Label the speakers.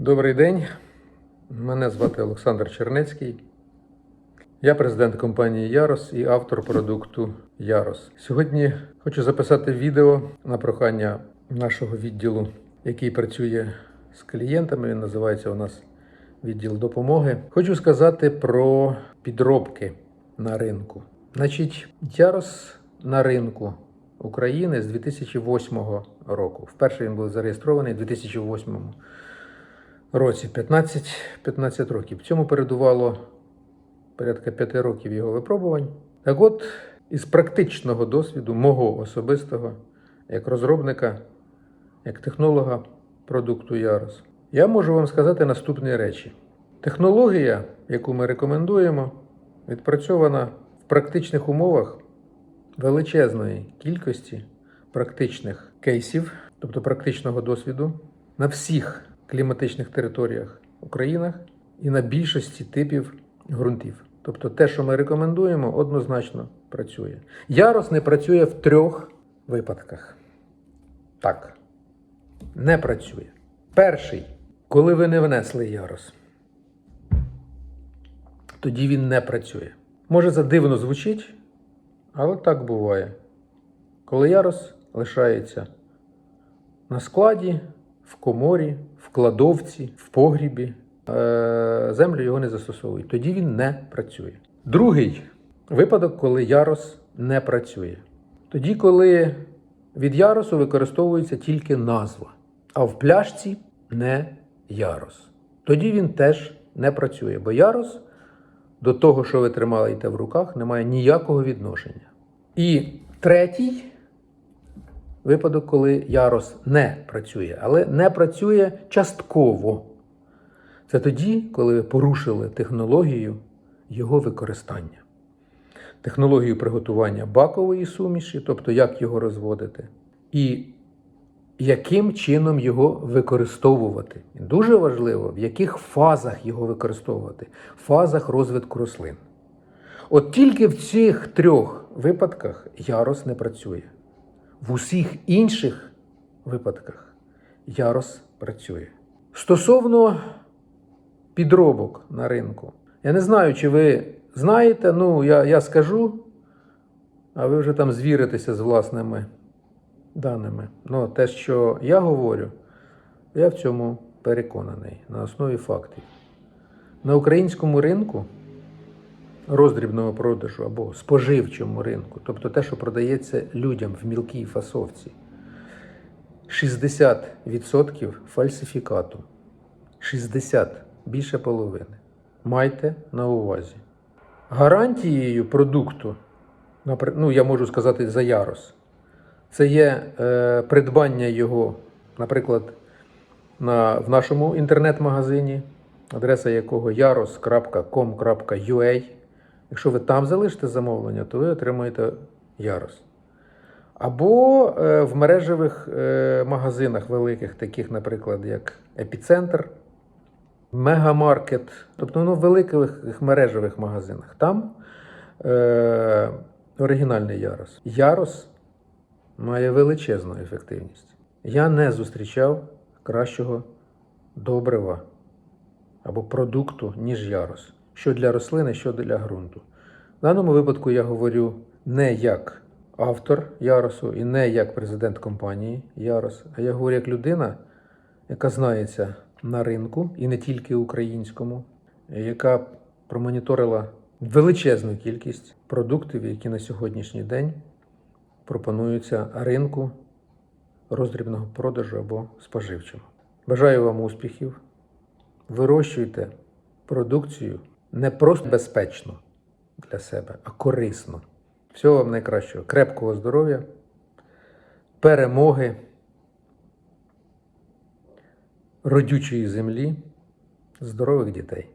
Speaker 1: Добрий день. Мене звати Олександр Чернецький. Я президент компанії Ярос і автор продукту Ярос. Сьогодні хочу записати відео на прохання нашого відділу, який працює з клієнтами. Він називається у нас відділ допомоги. Хочу сказати про підробки на ринку. Значить, Ярос на ринку України з 2008 року. Вперше він був зареєстрований у 2008 році 15, 15 років. Цьому передувало порядка 5 років його випробувань. Так от, із практичного досвіду, мого особистого, як розробника, як технолога продукту Ярос, я можу вам сказати наступні речі. Технологія, яку ми рекомендуємо, відпрацьована в практичних умовах величезної кількості практичних кейсів, тобто практичного досвіду, на всіх кліматичних територіях Українах і на більшості типів ґрунтів. Тобто те, що ми рекомендуємо, однозначно працює. Ярос не працює в трьох випадках. Так, не працює. Перший, коли ви не внесли ярос, тоді він не працює. Може, це дивно звучить, але так буває. Коли ярос лишається на складі, в коморі, в кладовці, в погрібі, е, землю його не застосовують. Тоді він не працює. Другий випадок, коли ярос не працює. Тоді, коли від яросу використовується тільки назва, а в пляшці не ярос. Тоді він теж не працює, бо ярос до того, що ви тримаєте в руках, не має ніякого відношення. І третій випадок, коли ярос не працює, але не працює частково. Це тоді, коли ви порушили технологію його використання. Технологію приготування бакової суміші, тобто як його розводити, і яким чином його використовувати. І Дуже важливо, в яких фазах його використовувати, фазах розвитку рослин. От тільки в цих трьох випадках ярос не працює. В усіх інших випадках ярос працює. Стосовно підробок на ринку, я не знаю, чи ви знаєте, ну я, я скажу, а ви вже там звіритеся з власними даними. Ну, те, що я говорю, я в цьому переконаний на основі фактів. На українському ринку роздрібного продажу або споживчому ринку, тобто те, що продається людям в мілкій фасовці, 60% фальсифікату. 60 більше половини. Майте на увазі. Гарантією продукту, ну я можу сказати за ярос, це є е, придбання його, наприклад, на, в нашому інтернет-магазині, адреса якого yaros.com.ua. Якщо ви там залишите замовлення, то ви отримаєте ярос. Або е, в мережевих е, магазинах великих, таких, наприклад, як Епіцентр, Мегамаркет, тобто ну, в великих мережевих магазинах. Там е, оригінальний ярос. Ярос має величезну ефективність. Я не зустрічав кращого добрива або продукту, ніж ярос. Що для рослини, що для ґрунту. В даному випадку я говорю не як автор Яросу і не як президент компанії Ярос, а я говорю як людина, яка знається на ринку і не тільки українському, яка промоніторила величезну кількість продуктів, які на сьогоднішній день пропонуються ринку роздрібного продажу або споживчого. Бажаю вам успіхів. Вирощуйте продукцію не просто безпечно для себе, а корисно. Всього вам найкращого, крепкого здоров'я, перемоги, родючої землі, здорових дітей.